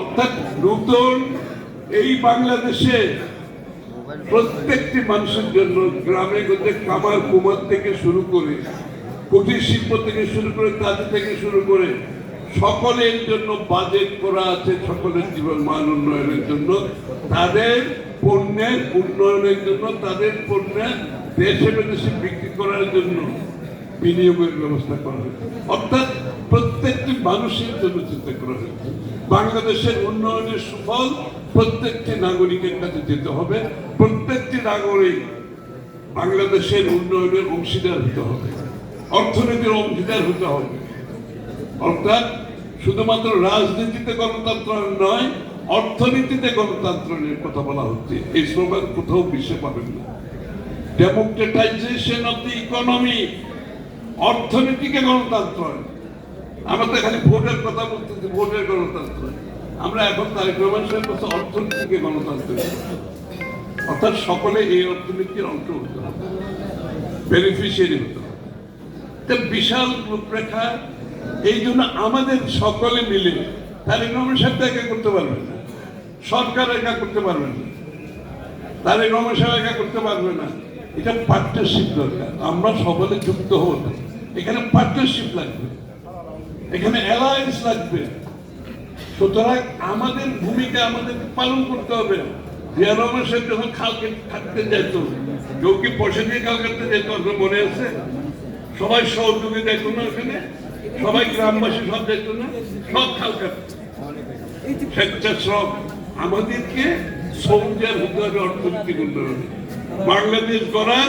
অর্থাৎ নতুন এই বাংলাদেশে প্রত্যেকটি মানুষের জন্য গ্রামে গঞ্জে কামার কুমার থেকে শুরু করে কুটির শিল্প থেকে শুরু করে কাজে থেকে শুরু করে সকলের জন্য বাজেট করা আছে সকলের জীবন মান উন্নয়নের জন্য। তাদের পণ্যের উন্নয়নের জন্য, তাদের পণ্যের দেশে বিদেশে বিক্রি করার জন্য বিনিয়োগের ব্যবস্থা করা হয়েছে অর্থাৎ প্রত্যেকটি মানুষের জন্য চিন্তা করা হয়েছে বাংলাদেশের উন্নয়নের সুফল প্রত্যেকটি নাগরিকের কাছে যেতে হবে। প্রত্যেকটি নাগরিক বাংলাদেশের উন্নয়নের অংশীদার হতে হবে। অর্থনীতির অংশীদার হতে হবে। অর্থাৎ শুধুমাত্র রাজনীতিতে গণতন্ত্র নয়, অর্থনীতিতে গণতন্ত্রের কথা বলা হচ্ছে। এই স্লোগান কোথাও বিশ্বে পাবেন না। ডেমোক্রেটাইজেশন অফ দি ইকোনমি অর্থনীতিকে গণতন্ত্র আমরা তো খালি ভোটের কথা বলতেছি, ভোটের গণতন্ত্র। আমরা এখন তারেক রহমান সাহেব বলছে অর্থনীতিকে গণতন্ত্র। অর্থাৎ সকলে এই অর্থনীতির অংশ হতে হবে বেনিফিশিয়ারি হতে হবে। বিশাল রূপরেখা, এই জন্য আমাদের সকলে মিলে তারেক রহমান সাহেব একা করতে পারবেন না, সরকার একা করতে পারবেন না তারেক রহমান সাহেব একা করতে পারবে না, এটা পার্টনারশিপ দরকার। আমরা সকলে যুক্ত হব এখানে পার্টনারশিপ লাগবে। এখানে অ্যালায়েন্স লাগবে। সুতরাং আমাদের ভূমিকা আমাদের পালন করতে হবে জিয়া রহমান সাহেব যখন খাল কেটে- কাটতে যেত, কেউ কি পয়সা দিয়ে যেত, আপনার মনে আছে? সবাই সহযোগী দেখতো না ওখানে। সবাই গ্রামবাসী সব দেখতো না। সব স্বেচ্ছাশ্রম। আমাদেরকে হতে হবে। বাংলাদেশ গড়ার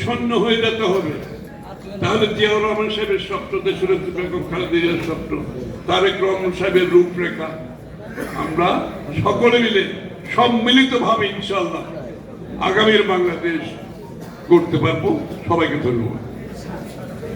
সৈন্য হয়ে যেতে হবে। তাহলে জিয়াউর রহমান সাহেবের স্বপ্ন দেশের বেগম খালেদিনের স্বপ্ন? তারেক রহমান সাহেবের রূপরেখা। আমরা সকলে মিলে সম্মিলিত ভাবে ইনশাল্লাহ আগামীর বাংলাদেশ করতে পারব। সবাইকে ধন্যবাদ।